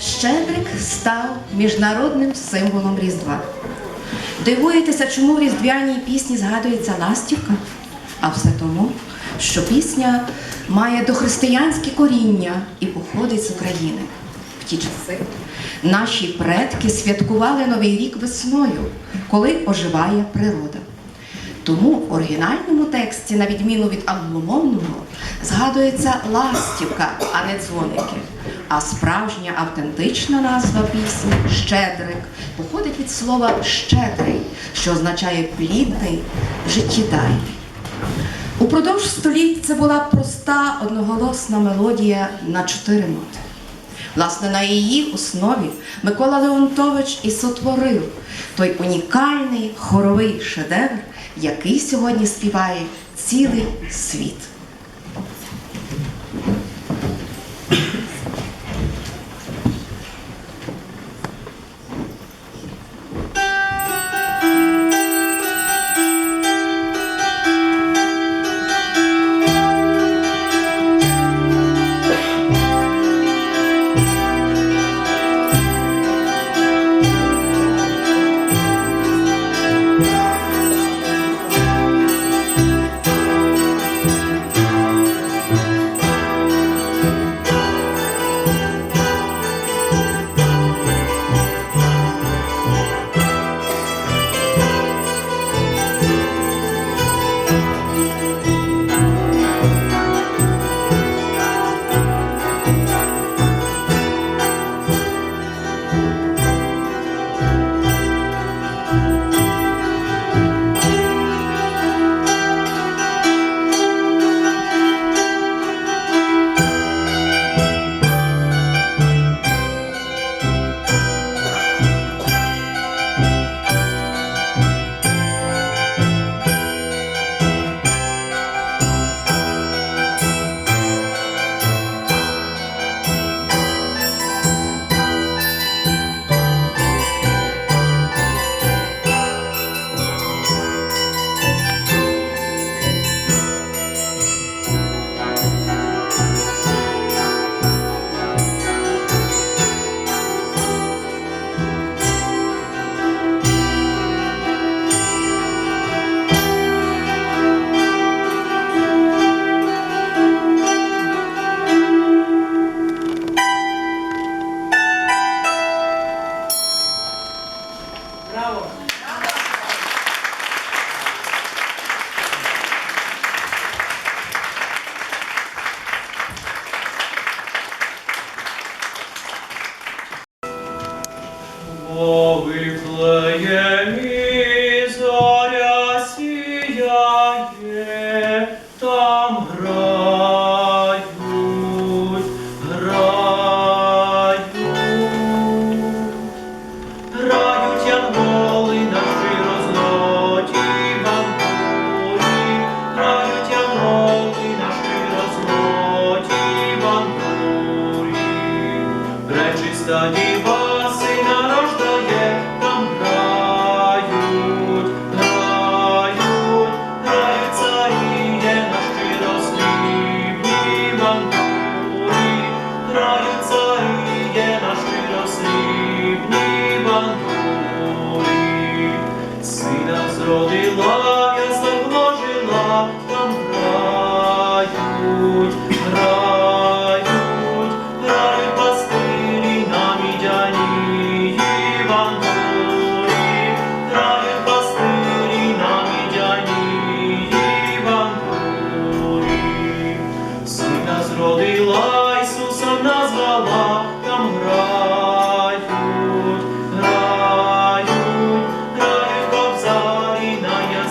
Щедрик став міжнародним символом Різдва. Дивуєтеся, чому в різдвяній пісні згадується ластівка? А все тому, що пісня має дохристиянське коріння і походить з України. В ті часи наші предки святкували Новий рік весною, коли оживає природа. Тому в оригінальному тексті, на відміну від англомовного, згадується ластівка, а не дзвоники. А справжня автентична назва пісні Щедрик походить від слова щедрий, що означає плідний, життєдайний. Упродовж століть це була проста одноголосна мелодія на чотири ноти. Власне, на її основі Микола Леонтович і сотворив той унікальний хоровий шедевр, який сьогодні співає цілий світ. О Вифлеємі зоря сіяє, study.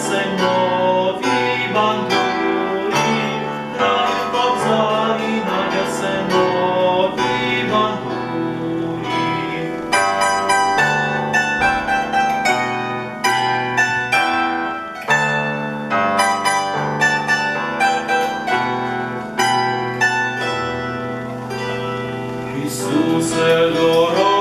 Ясеновій бандурі, грають кобзарі на ясеновій бандурі. Ісусе дорогий,